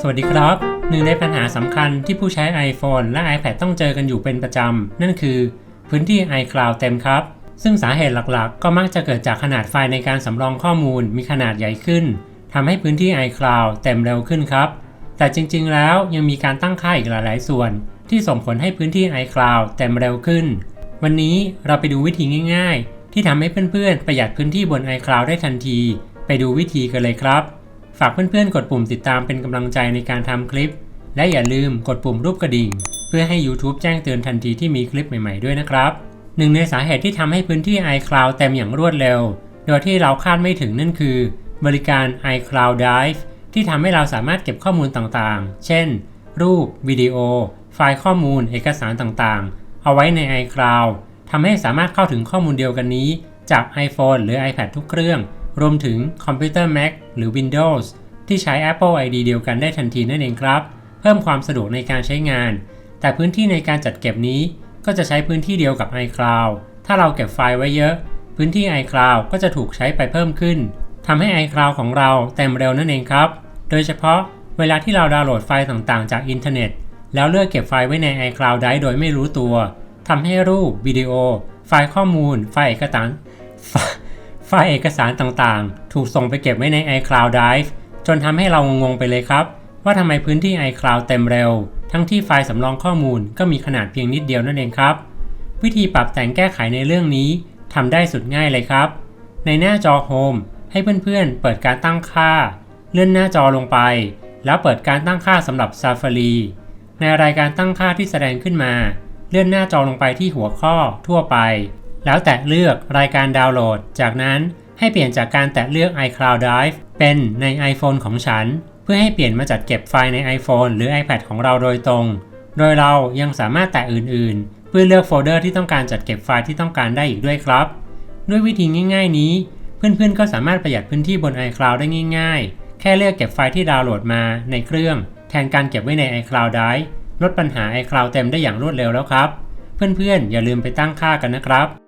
สวัสดีครับ หนึ่งในปัญหาสำคัญที่ผู้ใช้ iPhone และ iPad ต้องเจอกันอยู่เป็นประจำ นั่นคือ พื้นที่ iCloud เต็มครับ ซึ่งสาเหตุหลักๆ ก็มักจะเกิดจากขนาดไฟล์ในการสำรองข้อมูลมีขนาดใหญ่ขึ้นทำให้พื้นที่ iCloud เต็มเร็วขึ้นครับ แต่จริงๆ แล้วยังมีการตั้งค่าอีกหลายๆ ส่วน ที่ส่งผลให้พื้นที่ iCloud เต็มเร็วขึ้น วันนี้เราไปดูวิธีง่าย ๆ ที่ทำให้เพื่อนๆ ประหยัดพื้นที่บน iCloud ได้ทันที ไปดูวิธีกันเลยครับ ฝากเพื่อนๆ กดปุ่มติดตามเป็นกำลังใจในการทำคลิป และอย่าลืมกดปุ่มรูปกระดิ่ง เพื่อให้ YouTube แจ้งเตือนทันทีที่มีคลิปใหม่ๆด้วยนะครับหนึ่งในสาเหตุที่ทำให้พื้นที่ iCloud เต็มอย่างรวดเร็ว โดยที่เราคาดไม่ถึงนั่นคือ บริการ iCloud Drive ที่ทำให้เราสามารถเก็บข้อมูลต่างๆ เช่น รูป วิดีโอ ไฟล์ข้อมูล เอกสารต่างๆ เอาไว้ใน iCloud ทำให้สามารถเข้าถึงข้อมูลเดียวกันนี้ จาก iPhone หรือ iPad ทุกเครื่อง รวมถึงคอมพิวเตอร์ Mac หรือ Windows ที่ใช้ Apple ID เดียวกันได้ทันทีนั่นเองครับ เพิ่มความสะดวกในการใช้งาน แต่พื้นที่ในการจัดเก็บนี้ก็จะใช้พื้นที่เดียวกับ iCloud ถ้าเราเก็บไฟล์ไว้เยอะ พื้นที่ iCloud ก็จะถูกใช้ไปเพิ่มขึ้นทำให้ iCloud ของเราเต็มเร็วนั่นเองครับ โดยเฉพาะเวลาที่เราดาวน์โหลดไฟล์ต่างๆ จากอินเทอร์เน็ต แล้วเลือกเก็บไฟล์ไว้ใน iCloud ได้โดยไม่รู้ตัวทำให้รูป วิดีโอ ไฟล์ข้อมูล ไฟล์เอกสาร ไฟล์เอกสารต่างๆ ถูกส่งไปเก็บไว้ใน iCloud Drive จนทำให้เรางงๆไปเลยครับ ว่าทำไมพื้นที่ iCloud เต็มเร็ว ทั้งที่ไฟล์สำรองข้อมูลก็มีขนาดเพียงนิดเดียวนั่นเองครับ วิธีปรับแต่งแก้ไขในเรื่องนี้ทำได้สุดง่ายเลยครับ ในหน้าจอ Home ให้เพื่อนๆ เปิดการตั้งค่า เลื่อนหน้าจอลงไป แล้วเปิดการตั้งค่าสำหรับ Safari ในรายการตั้งค่าที่แสดงขึ้นมา เลื่อนหน้าจอลงไปที่หัวข้อทั่วไป แล้วแตะเลือกรายการดาวน์โหลด จากนั้นให้เปลี่ยนจากการแตะเลือก iCloud Drive เป็นใน iPhone ของฉัน เพื่อให้เปลี่ยนมาจัดเก็บไฟล์ใน iPhone หรือ iPad ของเราโดยตรง โดยเรายังสามารถแตะอื่น ๆ เพื่อเลือกโฟลเดอร์ที่ต้องการจัดเก็บไฟล์ที่ต้องการได้อีกด้วยครับ ด้วยวิธีง่าย ๆ นี้ เพื่อนๆ ก็สามารถประหยัดพื้นที่บน iCloud ได้ง่าย ๆ แค่เลือกเก็บไฟล์ที่ดาวน์โหลดมาในเครื่อง แทนการเก็บไว้ใน iCloud Drive ลดปัญหา iCloud เต็มได้อย่างรวดเร็วแล้วครับ เพื่อนๆ อย่าลืมไปตั้งค่ากันนะครับ